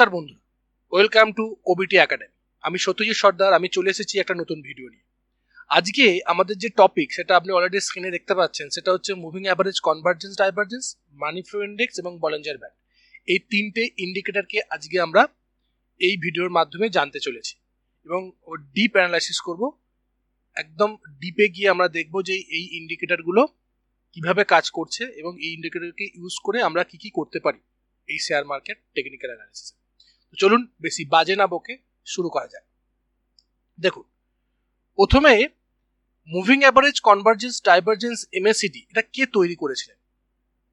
নমস্কার বন্ধু। Welcome to OBT academy আমি সত্যজিৎ সর্দার, আমি চলে এসেছি একটা নতুন ভিডিও নিয়ে। আজকে আমাদের যে টপিক সেটা আপনি অলরেডি স্ক্রিনে দেখতে পাচ্ছেন, সেটা হচ্ছে moving average convergence divergence money flow index এবং বলেঞ্জার ব্যান্ড এই তিনটে ইন্ডিকেটারকে আজকে আমরা এই ভিডিওর মাধ্যমে জানতে চলেছি এবং ডিপ অ্যানালাইসিস করব। একদম ডিপে গিয়ে আমরা দেখব যে এই ইন্ডিকেটারগুলো কীভাবে কাজ করছে এবং এই ইন্ডিকেটারকে ইউজ করে আমরা কি কি করতে পারি এই শেয়ার মার্কেট টেকনিক্যাল অ্যানালিসিস চলুন বেশি বাজে না বকে শুরু করা যায় দেখুন, প্রথমে moving average convergence divergence MACD এটা কে তৈরি করেছিলেন?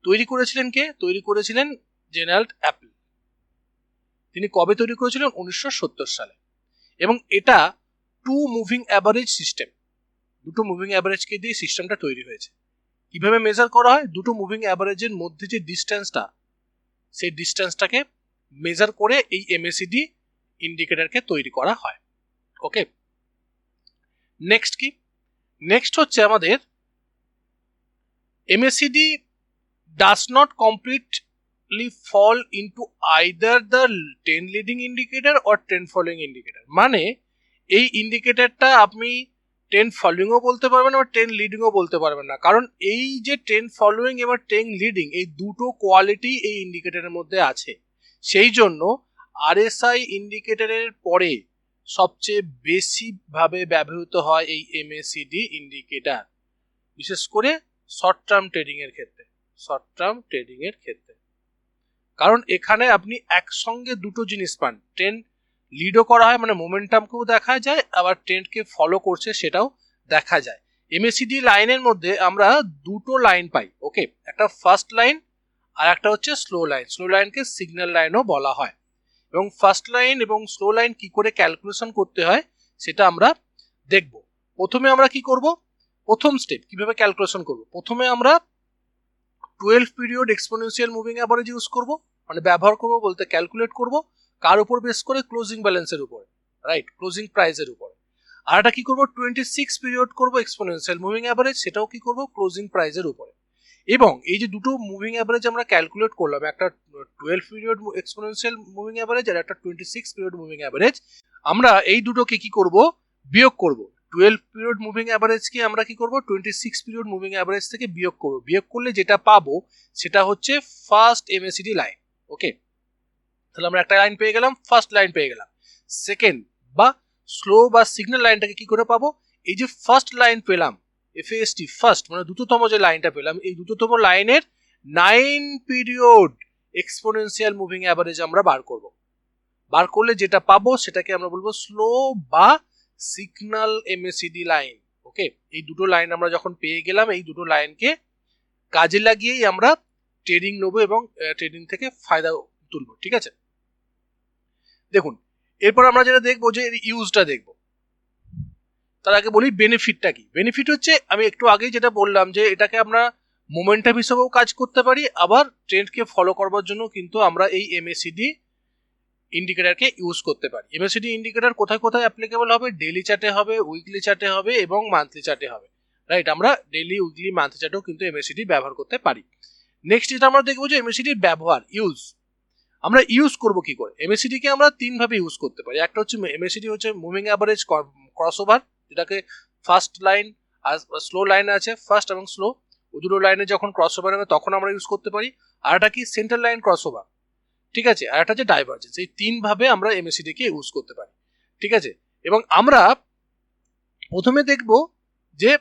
তৈরি করেছিলেন কে? তৈরি করেছিলেন জেনারেল অ্যাপল। তিনি কবে তৈরি করেছিলেন? উনিশশো সত্তর সালে। এবং এটা টু মুভিং অ্যাভারেজ সিস্টেম দুটো মুভিং অ্যাভারেজকে দিয়ে সিস্টেমটা তৈরি হয়েছে। কীভাবে মেজার করা হয়? দুটো মুভিং অ্যাভারেজের মধ্যে যে ডিস্টেন্সটা সেই ডিস্টেন্সটাকে মেজার করে এই এমএসিডি ইন্ডিকেটরকে তৈরি করা হয়। ওকে নেক্সট কি? নেক্সট হচ্ছে আমাদের MACD does not completely fall into either the trend leading indicator or trend following indicator মানে এই ইন্ডিকেটরটা আপনি টেন ফলোয়িংও বলতে পারবেন আবার টেন লিডিংও বলতে পারবেন না। কারণ এই যে টেন ফলোয়িং এবার টেন লিডিং এই দুটো কোয়ালিটি এই ইন্ডিকেটরের মধ্যে আছে। সেই জন্য আরএসআই ইন্ডিকেটরের পরে সবচেয়ে বেশিভাবে ব্যবহৃত হয় এই এমএসিডি ইন্ডিকেটার বিশেষ করে শর্ট টার্ম ট্রেডিং এর ক্ষেত্রে শর্ট টার্ম ট্রেডিং এর ক্ষেত্রে। কারণ এখানে আপনি একসঙ্গে দুটো জিনিস পান ট্রেন্ড লিডও করা হয় মানে মোমেন্টামকেও দেখা যায়, আবার ট্রেন্ডকে ফলো করছে সেটাও দেখা যায়। এমএসিডি লাইনের মধ্যে আমরা দুটো লাইন পাই ওকে একটা ফার্স্ট লাইন আর একটা হচ্ছে স্লো লাইন স্লো লাইনকে সিগন্যাল লাইনও বলা হয়। এবং ফার্স্ট লাইন এবং স্লো লাইন কি করে ক্যালকুলেশন করতে হয়, সেটা আমরা দেখব। প্রথমে আমরা কি করব? প্রথম স্টেপ কীভাবে ক্যালকুলেশন করব? প্রথমে আমরা twelve period exponential moving average use করব মানে ব্যবহার করব বলতে ক্যালকুলেট করব, কার উপর বেস করে ক্লোজিং ব্যালেন্সের উপরে রাইট ক্লোজিং প্রাইসের উপরে। আর একটা কি করব? টোয়েন্টি সিক্স পিরিয়ড করব এক্সপোনেন্সিয়াল মুভিং অ্যাভারেজ সেটাও কি করব? ক্লোজিং প্রাইসের উপরে। এবং এই যে দুটো মুভিং অ্যাভারেজ আমরা ক্যালকুলেট করলাম, একটা twelve period exponential moving average আর একটা twenty six period moving average আমরা এই দুটোকে কি করব? বিয়োগ করব। টুয়েলভ পিরিয়ড মুভিং অ্যাভারেজকে আমরা কি করব? Twenty six period moving average থেকে বিয়োগ করব। বিয়োগ করলে যেটা পাবো, সেটা হচ্ছে ফার্স্ট এমএসিডি লাইন ওকে তাহলে আমরা একটা লাইন পেয়ে গেলাম ফার্স্ট লাইন পেয়ে গেলাম। সেকেন্ড বা স্লো বা সিগন্যাল লাইনটাকে কি করে পাবো? এই যে ফার্স্ট লাইন পেলাম এফএসটি ফার্স্ট মানে দ্রুততম যে লাইনটা পেলাম, এই দ্রুততম লাইনের nine period exponential moving average আমরা বার করব। বার করলে যেটা পাবো সেটাকে আমরা বলব স্লো বা সিগন্যাল এমএসিডি লাইন ওকে এই দুটো লাইন আমরা যখন পেয়ে গেলাম, এই দুটো লাইনকে কাজে লাগিয়েই আমরা ট্রেডিং নেব এবং ট্রেডিং থেকে ফায়দা তুলবো, ঠিক আছে? দেখুন, এরপর আমরা যেটা দেখব যে ইউজটা দেখব। তার আগে বলি বেনিফিটটা কি? বেনিফিট হচ্ছে, আমি একটু আগেই যেটা বললাম যে এটাকে আমরা মোমেন্টাম হিসেবেও কাজ করতে পারি, আবার ট্রেন্ডকে ফলো করবার জন্য কিন্তু আমরা এই এমএসিডি ইন্ডিকেটারকে ইউজ করতে পারি। এমএসিডি ইন্ডিকেটার কোথায় কোথায় অ্যাপ্লিকেবল হবে? ডেলি চার্টে হবে উইকলি চার্টে হবে এবং মান্থলি চার্টে হবে। রাইট আমরা ডেলি উইকলি মান্থলি চার্টেও কিন্তু এমএসিডি ব্যবহার করতে পারি। নেক্সট যেটা আমরা দেখব যে এমএসিডির ব্যবহার ইউজ আমরা ইউজ করব কি করে? এমএসিডি কে আমরা তিনভাবে ইউজ করতে পারি। একটা হচ্ছে এমএসিডি হচ্ছে মুভিং অ্যাভারেজ ক্রস ওভার যেটাকে ফার্স্ট লাইন আর স্লো লাইন আছে ফার্স্ট এবং স্লো দুটো লাইনে যখন ক্রস ওভার হবে, তখন আমরা ইউজ করতে পারি। আর একটা কি? সেন্টার লাইন ক্রস ওভার ঠিক আছে? আর একটা যে ডাইভার্জেন্স এই তিন ভাবে আমরা এমএসিডি কে ইউজ করতে পারি। ঠিক আছে? এবং আমরা প্রথমে দেখব যে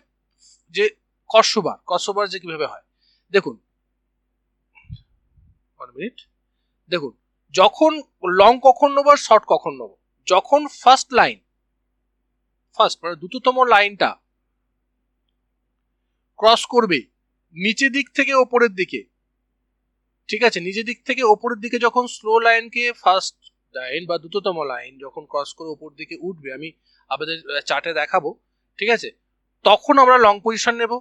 যে কসোবার কসোবার যে কীভাবে হয়। দেখুন। ওয়ান মিনিট দেখুন, যখন লং কখন নেব আর শর্ট কখন নেব? যখন ফার্স্ট লাইন ফার্স্ট মানে দ্রুততম লাইনটা। ক্রস করবে নিচের দিক থেকে ওপরের দিকে। ঠিক আছে? নিচের দিক থেকে ওপরের দিকে যখন স্লো লাইনকে ফার্স্ট লাইন বা দ্রুততম লাইন যখন ক্রস করে ওপর দিকে উঠবে, আমি আপনাদের চার্টে দেখাবো। ঠিক আছে? তখন আমরা লং পজিশন নেব।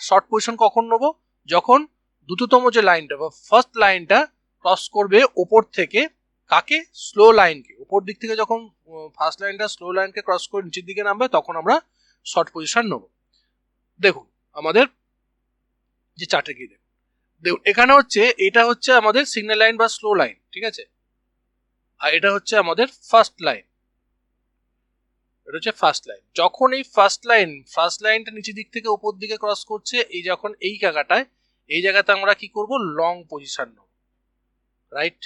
শর্ট পজিশন কখন নেব? যখন দ্রুততম যে লাইনটা বা ফার্স্ট লাইনটা ক্রস করবে ওপর থেকে কাকে? স্লো লাইনকে ওপর দিক থেকে যখন ফার্স্ট লাইনটা স্লো লাইনকে ক্রস করে নিচের দিকে নামবে, তখন আমরা শর্ট পজিশন নেব। দেখুন, আমাদের যে চার্টে গিয়ে দেখুন। দেখুন, এখানে হচ্ছে, এটা হচ্ছে আমাদের সিগন্যাল লাইন বা স্লো লাইন ঠিক আছে? আর এটা হচ্ছে আমাদের ফার্স্ট লাইন এটা হচ্ছে ফার্স্ট লাইন যখন এই ফার্স্ট লাইন ফার্স্ট লাইনটা নিচের দিক থেকে উপর দিকে ক্রস করছে, এই যখন এই জায়গাটায়, এই জায়গাতে আমরা কি করব? লং পজিশন নেব। রাইট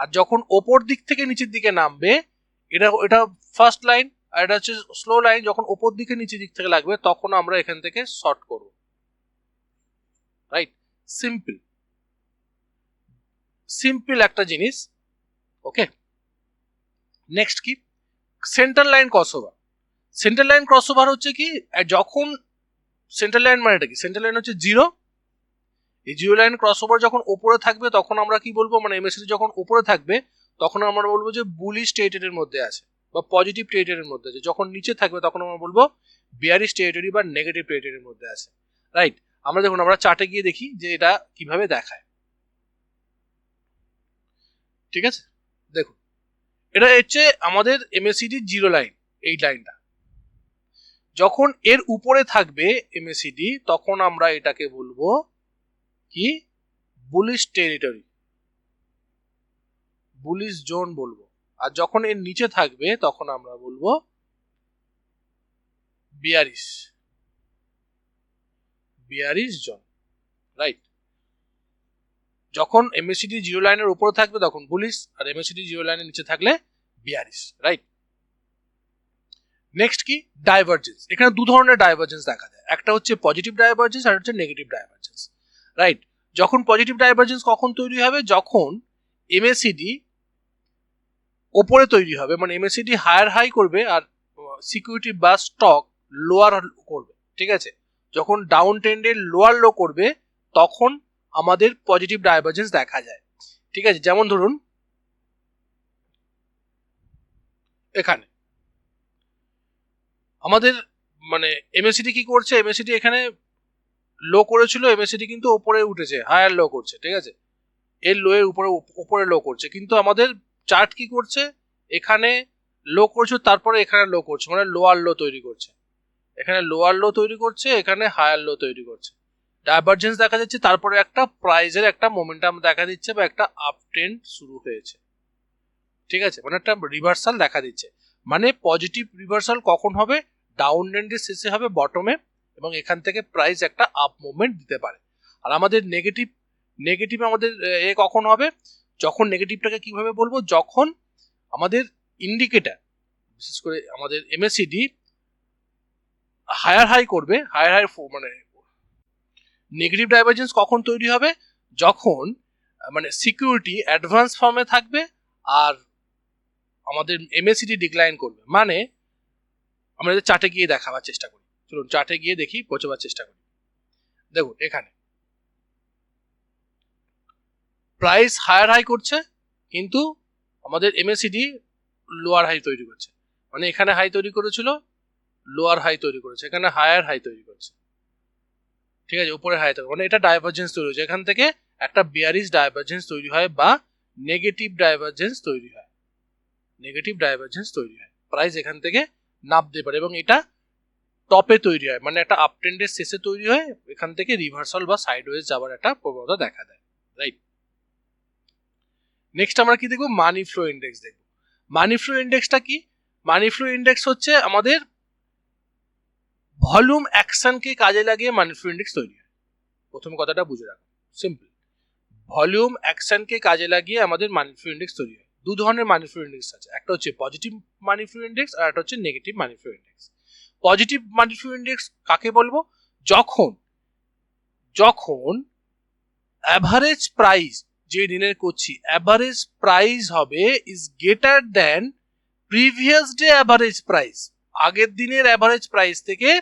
আর যখন ওপর দিক থেকে নিচের দিকে নামবে, এটা এটা ফার্স্ট লাইন আর এটা হচ্ছে স্লো লাইন যখন ওপর দিকে নিচের দিক থেকে লাগবে, তখন আমরা এখান থেকে শর্ট করব। রাইট সিম্পল সিম্পল একটা জিনিস। ওকে নেক্সট কি? Centre line crossover centre line crossover হচ্ছে কি, যখন সেন্টার লাইন মানে এটা কি? সেন্টার লাইন হচ্ছে জিরো এই জিরো লাইন ক্রসওভার যখন ওপরে থাকবে, তখন আমরা কি বলব? মানে এমএসসি যখন ওপরে থাকবে, তখন আমরা বলব যে বুলিশ টেরিটরির মধ্যে আছে বা পজিটিভ টেরিটরির মধ্যে আছে। যখন নিচে থাকবে, তখন আমরা বলব বিয়ারিশ টেরিটরি বা নেগেটিভ টেরিটরির মধ্যে আছে। রাইট আমরা দেখুন, আমরা চার্টে গিয়ে দেখি যে এটা কীভাবে দেখায়। ঠিক আছে? দেখুন, এটা হচ্ছে আমাদের এমএসিডি জিরো লাইন, এই লাইনটা। যখন এর উপরে থাকবে এমএসিডি তখন আমরা এটাকে বলব কি? বুলিশ টেরিটরি বুলিশ জোন বলব। আর যখন এর নিচে থাকবে, তখন আমরা বলব বিয়ারিশ বিয়ারিশ জোন রাইট যখন এমএসিডি জিরো লাইনের উপরে থাকবে, তখন বুলিশ আর এমএসিডি জিরো লাইনের নিচে থাকলে বিয়ারিশ রাইট নেক্সট কি? ডাইভারজেন্স এখানে দু ধরনের ডাইভারজেন্স দেখা যায় একটা হচ্ছে পজিটিভ ডাইভারজেন্স আর হচ্ছে নেগেটিভ ডাইভারজেন্স রাইট যখন পজিটিভ ডাইভারজেন্স কখন তৈরি হবে? যখন এমএসিডি ওপরে তৈরি হবে। মানে এমএসিডি হায়ার হাই করবে আর সিকিউরিটি বা স্টক লোয়ার করবে। ঠিক আছে? যখন ডাউন ট্রেন্ডে লোয়ার লো করবে, তখন আমাদের পজিটিভ ডাইভারজেন্স দেখা যায়। ঠিক আছে? যেমন ধরুন, এখানে। আমাদের মানে এমএসিডি কি করছে? এমএসিডি এখানে লো করেছিল এমএসিডি কিন্তু ওপরে উঠেছে হায়ার লো করছে, ঠিক আছে? এর লো এর উপরে উপরে লো করছে, কিন্তু আমাদের চার্ট কি করছে? এখানে লো করছে তারপরে এখানে লো করছে মানে লোয়ার লো তৈরি করছে। এখানে লোয়ার লো তৈরি করছে, এখানে হায়ার লো তৈরি করছে। ডাইভারজেন্স দেখা যাচ্ছে, তারপরে একটা প্রাইজের একটা মোমেন্টাম দেখা দিচ্ছে বা একটা আপ ট্রেন্ড শুরু হয়েছে। ঠিক আছে? মানে একটা রিভার্সাল দেখা দিচ্ছে। মানে পজিটিভ রিভার্সাল কখন হবে? ডাউন ট্রেন্ডের শেষে হবে বটমে এবং এখান থেকে প্রাইস একটা আপ মুভমেন্ট দিতে পারে। আর আমাদের নেগেটিভ নেগেটিভ আমাদের, এ কখন হবে? যখন নেগেটিভটাকে কীভাবে বলব? যখন আমাদের ইন্ডিকেটার বিশেষ করে আমাদের এমএসিডি হায়ার হাই করবে হায়ার হাই মানে নেগেটিভ ডাইভারজেন্স কখন তৈরি হবে? যখন মানে সিকিউরিটি অ্যাডভান্স ফর্মে থাকবে আর আমাদের এমএসিডি ডিক্লাইন করবে। মানে আমরা চার্টে গিয়ে দেখাবার চেষ্টা করি। চলুন চার্টে গিয়ে দেখি, পৌঁছবার চেষ্টা করি। দেখুন, এখানে। প্রাইস হায়ার হাই করছে, কিন্তু আমাদের এমএসিডি লোয়ার হাই তৈরি করছে। মানে এখানে হাই তৈরি করেছিল লোয়ার হাই তৈরি করেছে। এখানে হায়ার হাই তৈরি করছে। ঠিক আছে, উপরে হাই তৈরি মানে এটা ডাইভারজেন্স তৈরি হচ্ছে এখান থেকে একটা বিয়ারিস ডাইভারজেন্স তৈরি হয় বা নেগেটিভ ডাইভারজেন্স তৈরি হয়। নেগেটিভ ডাইভারজেন্স তৈরি হয়। প্রাইস এখান থেকে নামতে পারে এবং এটা টপে তৈরি হয় মানে একটা আপ ট্রেন্ডের শেষে তৈরি হয় এখান থেকে রিভার্সাল বা সাইডওয়েজ যাওয়ার একটা প্রবণতা দেখা দেয় রাইট নেক্সট আমরা কি দেখব? মানি ফ্লো ইন্ডেক্স দেখব। মানি ফ্লো ইন্ডেক্সটা কি? মানি ফ্লো ইন্ডেক্স হচ্ছে আমাদের ভলিউম অ্যাকশনকে কাজে লাগিয়ে মানি ফ্লো ইন্ডেক্স তৈরি হয়। প্রথম কথাটা বুঝে রাখো সিম্পল ভলিউম অ্যাকশনকে কাজে লাগিয়ে আমাদের মানি ফ্লো ইন্ডেক্স তৈরি হয়। দু ধরনের মানি ফ্লো ইন্ডেক্স আছে, একটা হচ্ছে পজিটিভ মানি ফ্লো ইন্ডেক্স আর একটা হচ্ছে negative money flow index positive flow index কাকে বলব? যখন যখন অ্যাভারেজ প্রাইস যে দিনের করছি অ্যাভারেজ প্রাইস হবে is greater than previous day average price আগের দিনের অ্যাভারেজ প্রাইস থেকে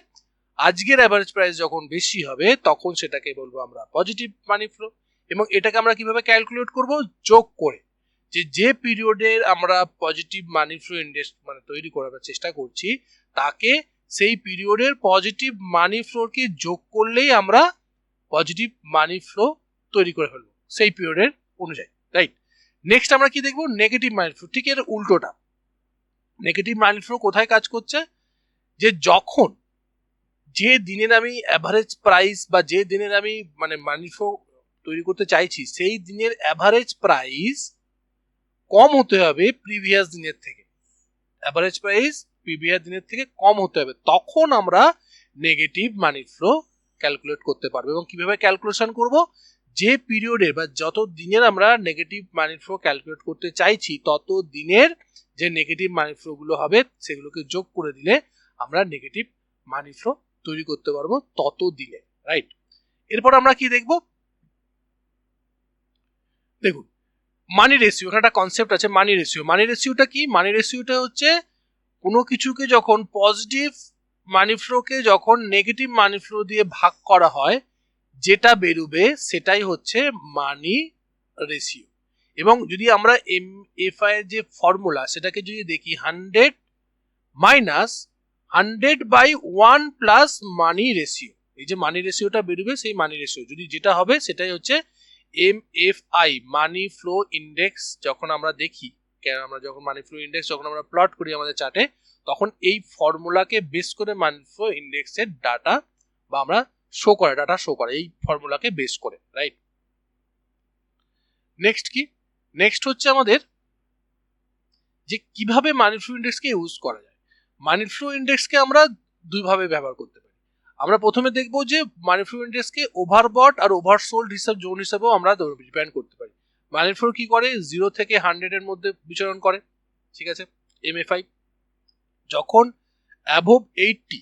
আজকের অ্যাভারেজ প্রাইস যখন বেশি হবে, তখন সেটাকে বলব আমরা পজিটিভ মানি ফ্লো এবং এটাকে আমরা কীভাবে ক্যালকুলেট করব? যোগ করে। যে যে পিরিয়ডের আমরা পজিটিভ মানি ফ্লো ইন্ডেক্স মানে তৈরি করার চেষ্টা করছি, তাকে সেই পিরিয়ডের পজিটিভ মানি ফ্লোরকে যোগ করলেই আমরা পজিটিভ মানি ফ্লো তৈরি করে ফেলব, সেই পিরিয়ডের অনুযায়ী রাইট নেক্সট আমরা কি দেখব? নেগেটিভ মানি ফ্লো ঠিক এর উল্টোটা। নেগেটিভ মানি ফ্লো কোথায় কাজ করছে? যে যখন যে দিনের আমি অ্যাভারেজ প্রাইস বা যে দিনের আমি মানে মানি ফ্লো তৈরি করতে চাইছি, সেই দিনের অ্যাভারেজ প্রাইস কম হতে হবে প্রিভিয়াস দিনের থেকে। অ্যাভারেজ প্রাইস প্রিভিয়াস দিনের থেকে কম হতে হবে। তখন আমরা নেগেটিভ মানি ফ্লো ক্যালকুলেট করতে পারব এবং কীভাবে ক্যালকুলেশন করব? যে পিরিয়ডের বা যত দিনের আমরা নেগেটিভ মানি ফ্লো ক্যালকুলেট করতে চাইছি, তত দিনের যে নেগেটিভ মানি ফ্লোগুলো হবে, সেগুলোকে যোগ করে দিলে আমরা নেগেটিভ মানি ফ্লো তৈরি করতে পারব তত দিনে রাইট এরপর আমরা কি দেখব? দেখুন মানি রেশিও এখানে একটা কনসেপ্ট আছে মানি রেশিও মানি রেশিওটা কি? মানি রেশিওটা হচ্ছে কোনো কিছুকে যখন পজিটিভ মানি ফ্লোকে যখন নেগেটিভ মানি ফ্লো দিয়ে ভাগ করা হয়, যেটা বেরোবে সেটাই হচ্ছে মানি রেশিও এবং যদি আমরা এম এফ আই এর যে ফর্মুলা সেটাকে যদি দেখি hundred minus hundred by one plus money ratio এই যে মানি রেশিওটা বেরোবে, সেই মানি রেশিও যদি যেটা হবে, সেটাই হচ্ছে M F I money flow index যখন আমরা দেখি কেন আমরা যখন মানি ফ্লো ইন্ডেক্স যখন আমরা প্লট করি আমাদের চার্টে তখন এই ফর্মুলাকে বেস করে মানি ফ্লো ইন্ডেক্সের ডাটা বা আমরা শো করে ডাটা শো করে, এই ফর্মুলাকে বেস করে রাইট নেক্সট কি? নেক্সট হচ্ছে আমাদের যে কীভাবে মানি ফ্লো ইন্ডেক্সকে ইউজ করা যায়। মানি ফ্লো ইন্ডেক্সকে আমরা দুইভাবে ব্যবহার করতে পারি। আমরা প্রথমে দেখব যে মানি ফ্লো ইন্ডেক্সকে ওভারবট আর ওভারসোল্ড হিসাব জোন হিসাবেও আমরা ডিপেন্ড করতে পারি। মানি ফোর কি করে? জিরো থেকে হান্ড্রেডের মধ্যে বিচরণ করে। ঠিক আছে? এমএফআই যখন অ্যাভোভ এইটটি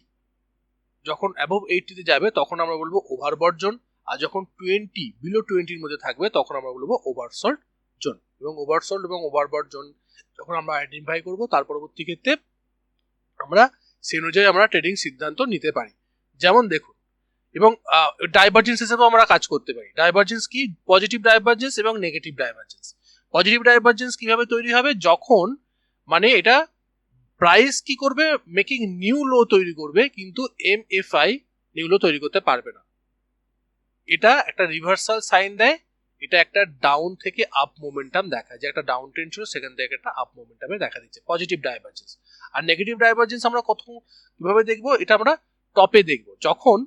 যখন অ্যাভোভ এইটটিতে যাবে, তখন আমরা বলব ওভারবট জোন আর যখন টোয়েন্টি বিলো টোয়েন্টির মধ্যে থাকবে, তখন আমরা বলব ওভারসল্ট জোন। এবং ওভারসল্ট এবং ওভারবট জোন যখন আমরা আইডেন্টিফাই করব, তার পরবর্তী ক্ষেত্রে আমরা সেই অনুযায়ী আমরা ট্রেডিং সিদ্ধান্ত নিতে পারি। যেমন দেখুন এবং ডাইভার্জেন্স হিসেবেও আমরা কাজ করতে পারি। ডাইভার্জেন্স কি? পজিটিভ ডাইভার্জেন্স এবং নেগেটিভ ডাইভার্জেন্স পজিটিভ ডাইভার্জেন্স কীভাবে তৈরি হবে? যখন মানে এটা প্রাইস কি করবে? মেকিং নিউ লো তৈরি করবে, কিন্তু M F I new low তৈরি করতে পারবে না। এটা একটা রিভার্সাল সাইন দেয়, এটা একটা ডাউন থেকে আপ মোমেন্টাম দেখায়। যে একটা ডাউন ট্রেন্ড ছিল, সেখান থেকে একটা আপ মোমেন্টামে দেখা দিচ্ছে। পজিটিভ ডাইভার্জেন্স আর নেগেটিভ ডাইভার্জেন্স আমরা কত, কীভাবে দেখব? এটা আমরা টপে দেখব। যখন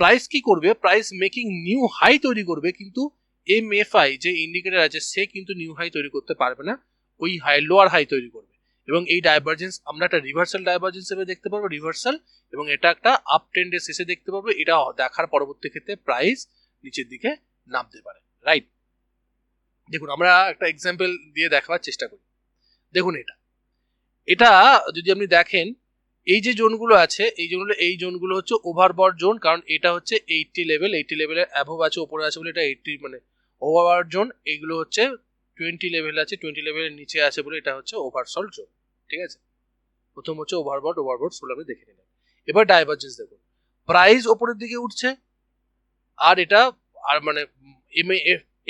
প্রাইস কি করবে? প্রাইস মেকিং নিউ হাই তৈরি করবে, কিন্তু এম এফ আই যে ইন্ডিকেটার আছে, সে কিন্তু নিউ হাই তৈরি করতে পারবে না, ওই হাই লোয়ার হাই তৈরি করবে। এবং এই ডাইভার্জেন্স আমরা একটা রিভার্সাল ডাইভার্জেন্স হিসেবে দেখতে পারব রিভার্সাল এবং এটা একটা আপ ট্রেন্ডের শেষে দেখতে পারব, এটা দেখার পরবর্তী ক্ষেত্রে প্রাইস নিচের দিকে নামতে পারে রাইট দেখুন, আমরা একটা এক্সাম্পল দিয়ে দেখাবার চেষ্টা করি। দেখুন এটা। এটা যদি আপনি দেখেন এই যে জোনগুলো আছে, এই জোনগুলো এই জোনগুলো হচ্ছে ওভারবট জোন, কারণ এটা হচ্ছে এইটটি লেভেল এইটটি লেভেলের অ্যাভোভ আছে ওপরে আছে বলে এটা এইটটি মানে ওভার জোন এইগুলো হচ্ছে টোয়েন্টি লেভেল আছে টোয়েন্টি লেভেলের নিচে আছে বলে এটা হচ্ছে ওভারসল জোন, ঠিক আছে? প্রথম হচ্ছে ওভারবট ওভারবট সোল আপনি দেখে নিলেন। এবার ডাইভার্জেন্স দেখুন। প্রাইস ওপরের দিকে উঠছে, আর এটা, আর মানে M A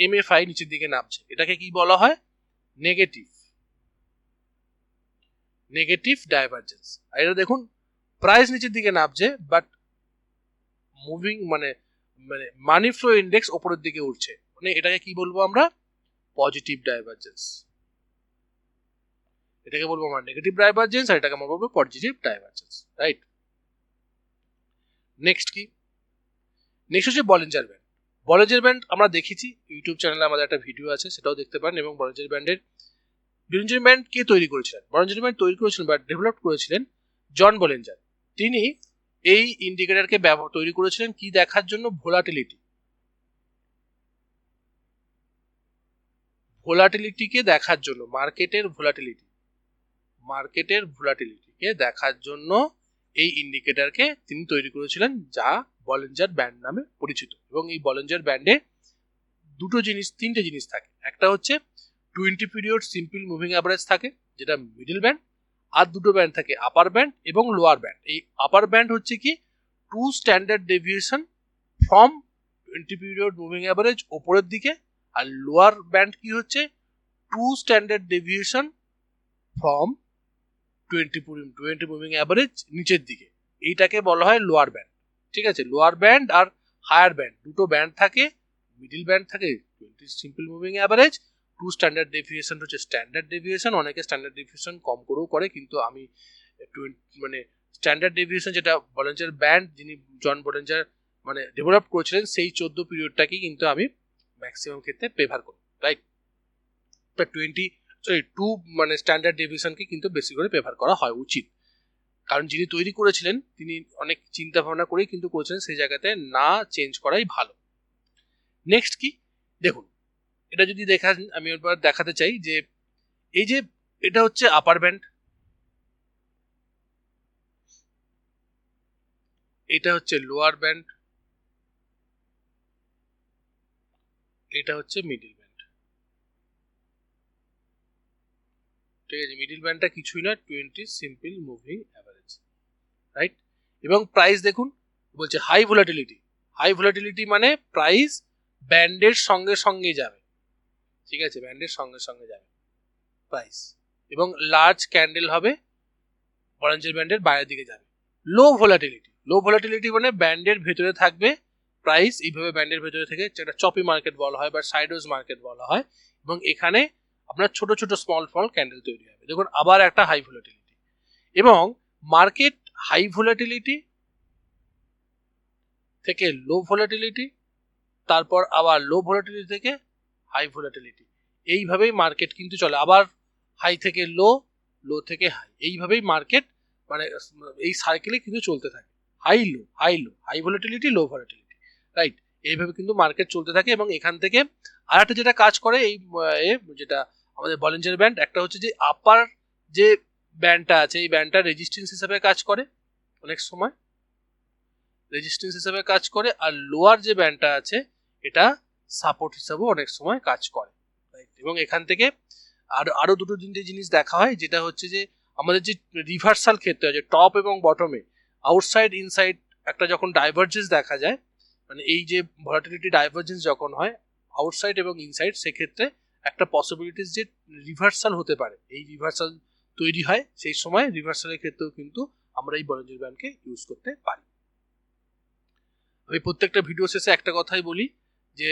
M F I নিচের দিকে নামছে। এটাকে কি বলা হয়? নেগেটিভ নেগেটিভ ডাইভার্জেন্স আর এটা দেখুন প্রাইস নিচের দিকে নামছে বাট মুভিং মানে মানে মানি ফ্লো ইন্ডেক্স ওপরের দিকে উঠছে। মানে এটাকে কি বলব আমরা? পজিটিভ ডাইভার্জেন্স এটাকে বলব আমরা নেগেটিভ ডাইভার্জেন্স আর এটাকে আমরা বলব পজিটিভ ডাইভার্জেন্স রাইট নেক্সট কি? নেক্সট হচ্ছে বলেঞ্জার ব্যান্ড বলেঞ্জার ব্যান্ড আমরা দেখেছি ইউটিউব চ্যানেলে আমাদের একটা ভিডিও আছে, সেটাও দেখতে পারেন, এবং বলেঞ্জার ব্যান্ডের ব্যান্ড কে তৈরি করেছিলেন? ব্যান্ড তৈরি করেছিলেন বা ডেভেলপ করেছিলেন জন বলেঞ্জার তিনি এই ইন্ডিকেটারকে ব্যবহার তৈরি করেছিলেন কি দেখার জন্য? ভোলাটিলিটি ভোলাটিলিটিকে দেখার জন্য মার্কেটের ভোলাটিলিটি মার্কেটের ভোলাটিলিটিকে দেখার জন্য এই ইন্ডিকেটারকে তিনি তৈরি করেছিলেন, যা বলেঞ্জার ব্যান্ড নামে পরিচিত। এবং এই বলেঞ্জার ব্যান্ডে দুটো জিনিস, তিনটে জিনিস থাকে। একটা হচ্ছে twenty period simple moving average থাকে, যেটা মিডিল ব্যান্ড, আর দুটো ব্যান্ড থাকে আপার ব্যান্ড এবং লোয়ার ব্যান্ড। এই আপার ব্যান্ড হচ্ছে কি two standard deviation from twenty period moving average ওপরের দিকে, আর লোয়ার ব্যান্ড কি হচ্ছে two standard deviation from twenty twenty moving average নিচের দিকে। এইটাকে বলা হয় লোয়ার ব্যান্ড। ঠিক আছে লোয়ার ব্যান্ড আর হায়ার ব্যান্ড, দুটো ব্যান্ড থাকে মিডিল ব্যান্ড থাকে, twenty simple moving average two standard deviation হচ্ছে স্ট্যান্ডার্ড ডেভিয়েশন অনেকে স্ট্যান্ডার্ড ডেভিয়েশন কম করেও করে, কিন্তু আমি মানে স্ট্যান্ডার্ড ডেভিয়েশন যেটা বলেঞ্জার ব্যান্ড যিনি জন বলেঞ্জার মানে ডেভেলপ করেছিলেন, সেই চোদ্দ পিরিয়ডটাকেই কিন্তু আমি ম্যাক্সিমাম ক্ষেত্রে প্রেফার করি রাইট টোয়েন্টি সরি টু মানে স্ট্যান্ডার্ড ডেভিয়েশনকে কিন্তু বেশি করে প্রেফার করা হয় উচিত। কারণ যিনি তৈরি করেছিলেন, তিনি অনেক চিন্তা ভাবনা করেই কিন্তু করেছিলেন, সেই জায়গাতে না চেঞ্জ করাই ভালো। নেক্সট কি? দেখুন এটা যদি দেখান আমি এবার দেখাতে চাই যে এই যে এটা হচ্ছে আপার ব্যান্ড এটা হচ্ছে লোয়ার ব্যান্ড এটা হচ্ছে মিডিল ব্যান্ড ঠিক আছে মিডিল ব্যান্ডটা কিছুই না twenty simple moving average right এবং প্রাইস দেখুন, বলছে হাই ভোলাটিলিটি হাই ভোলাটিলিটি মানে প্রাইস ব্যান্ডের সঙ্গে সঙ্গে যাবে। ঠিক আছে, ব্যান্ডের সঙ্গে সঙ্গে যাবে। প্রাইস এবং লার্জ ক্যান্ডেল হবে অরেঞ্জের ব্যান্ডের বাইরের দিকে যাবে। লো ভোলাটিলিটি লো ভোলাটিলিটি মানে ব্যান্ডের ভেতরে থাকবে প্রাইস এইভাবে ব্যান্ডের ভেতরে থেকে যেটা চপি মার্কেট বলা হয় বা সাইডোজ মার্কেট বলা হয়, এবং এখানে আপনার ছোট ছোট স্মল ফল ক্যান্ডেল তৈরি হবে। দেখুন, আবার একটা হাই ভোলাটিলিটি এবং মার্কেট হাই ভোলাটিলিটি থেকে লো ভোলাটিলিটি তারপর আবার লো ভোলাটিলিটি থেকে হাই ভোলাটিলিটি এইভাবেই মার্কেট কিন্তু চলে। আবার হাই থেকে লো লো থেকে হাই এইভাবেই মার্কেট মানে এই সার্কেলে কিন্তু চলতে থাকে। High low high low high volatility low volatility right এইভাবে কিন্তু মার্কেট চলতে থাকে এবং এখান থেকে আর একটা যেটা কাজ করে এই যেটা আমাদের বলেঞ্জার ব্যান্ড একটা হচ্ছে যে আপার যে ব্যান্ডটা আছে, এই ব্যান্ডটা রেজিস্ট্যান্স হিসাবে কাজ করে অনেক সময়। রেজিস্ট্যান্স হিসাবে কাজ করে আর লোয়ার যে ব্যান্ডটা আছে, এটা সাপোর্ট হিসাবেও অনেক সময় কাজ করে। এবং এখান থেকে আর, আরও দুটো তিনটে জিনিস দেখা হয়, যেটা হচ্ছে যে আমাদের যে রিভার্সাল ক্ষেত্রে আছে টপ এবং বটমে আউটসাইড ইনসাইড একটা যখন ডাইভার্জেন্স দেখা যায় মানে এই যে ভলাটিলিটি ডাইভার্জেন্স যখন হয় আউটসাইড এবং ইনসাইড সেক্ষেত্রে একটা পসিবিলিটিস যে রিভার্সাল হতে পারে। এই রিভার্সাল তৈরি হয়, সেই সময় রিভার্সালের ক্ষেত্রেও কিন্তু আমরা এই বলেঞ্জার ব্যান্ডকে ইউজ করতে পারি। আমি প্রত্যেকটা ভিডিও শেষে একটা কথাই বলি যে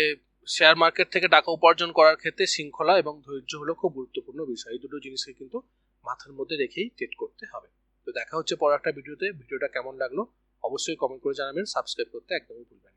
শেয়ার মার্কেট থেকে টাকা উপার্জন করার ক্ষেত্রে শৃঙ্খলা এবং ধৈর্য হলো খুব গুরুত্বপূর্ণ বিষয়। এই দুটো জিনিসকে কিন্তু মাথার মধ্যে রেখেই ট্রেড করতে হবে। তো দেখা হচ্ছে পর একটা ভিডিওতে ভিডিওটা কেমন লাগল অবশ্যই কমেন্ট করে জানাবেন। সাবস্ক্রাইব করতে একদমই ভুলবেন।